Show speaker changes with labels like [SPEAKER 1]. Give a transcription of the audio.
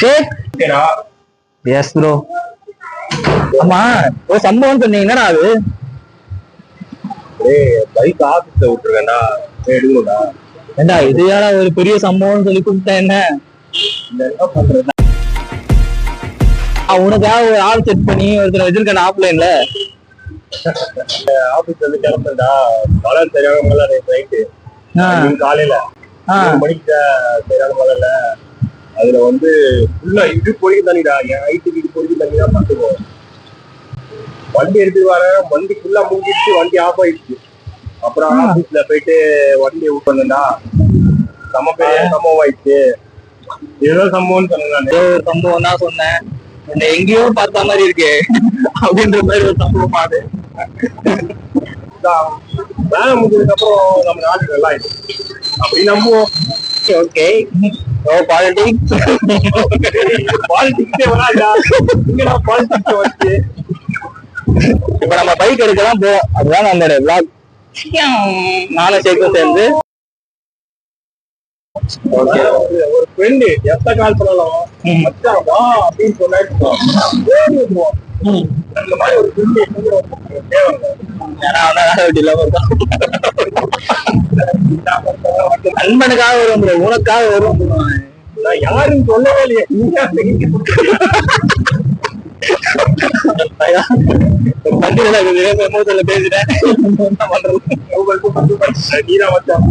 [SPEAKER 1] ஷேக். S bro ஆமா ஒரு சம்பவம் சொன்னீங்க. என்னடா அது?
[SPEAKER 2] பைக் ஆபீஸ்ல விட்டுருக்கேன்டா எடுக்கணும்டா
[SPEAKER 1] ஏண்டா இது யாரா ஒரு பெரிய சம்பவம்னு சொல்லி கூப்பிட்டா என்ன?
[SPEAKER 2] என்ன பண்றது
[SPEAKER 1] உனக்காக ஒரு ஆள் செட் பண்ணி ஒருத்தர் வச்சிருக்கேன் ஆஃப்லைன்ல
[SPEAKER 2] ஆபீஸ்ல இருந்து கிளம்புறா மழை சரியான மழை நைட்டு காலையில. மணிக்கு சரியான மழைல. அதுல வந்து ஃபுல்லா இது பொறிக்க தண்ணிடா என் ஹைட்டுக்கு இது பொறிக்க தண்ணி தான் வண்டி எடுத்துட்டு வரேன் வண்டி ஃபுல்லா மூங்கிடுச்சு வண்டி ஆஃப் ஆயிடுச்சு. அப்புறம். ஆபீஸ்ல போயிட்டு வண்டியை விட்டுருந்தா சம பெரிய சம்பவம் ஆயிடுச்சு. ஏதோ சம்பவம்னு சொன்னேன்.
[SPEAKER 1] ஏதோ ஒரு சம்பவம் தான் சொன்னேன். உன்னை எங்கேயோ பார்த்த மாதிரி இருக்கே. அப்படின்ற மாதிரி ஒரு சம்பவம் அது.
[SPEAKER 2] இதான் வேலை முடிஞ்சதுக்கு அப்புறம் நம்ம நாடு நல்லா ஆயிடுச்சு. அப்படி நம்புவோம்.
[SPEAKER 1] ஓகே. ஓ பாலிடிக்ஸ்
[SPEAKER 2] பாலிடிக்ஸே வராதா இங்கடா பாலிடிக்ஸ் வச்சு
[SPEAKER 1] இப்ப நம்ம பைக் எடுக்க தான் போவோம். அதுதான் நம்மளோட vlog. நானும் சேர்க்கும் சேர்ந்து.
[SPEAKER 2] ஒரு ஃப்ரெண்டு கால் பண்ணாலும் மச்சான் வா அப்படின்னு சொன்னா அந்த மாதிரி ஒரு ஃப்ரெண்டு
[SPEAKER 1] நண்பனுக்காக வரும் உனக்காக வரும்.
[SPEAKER 2] நான் யாருன்னு சொல்லவே இல்லையே. நீங்க
[SPEAKER 1] வண்டியில பேசிட்டேன்.
[SPEAKER 2] நீதான் மச்சான்.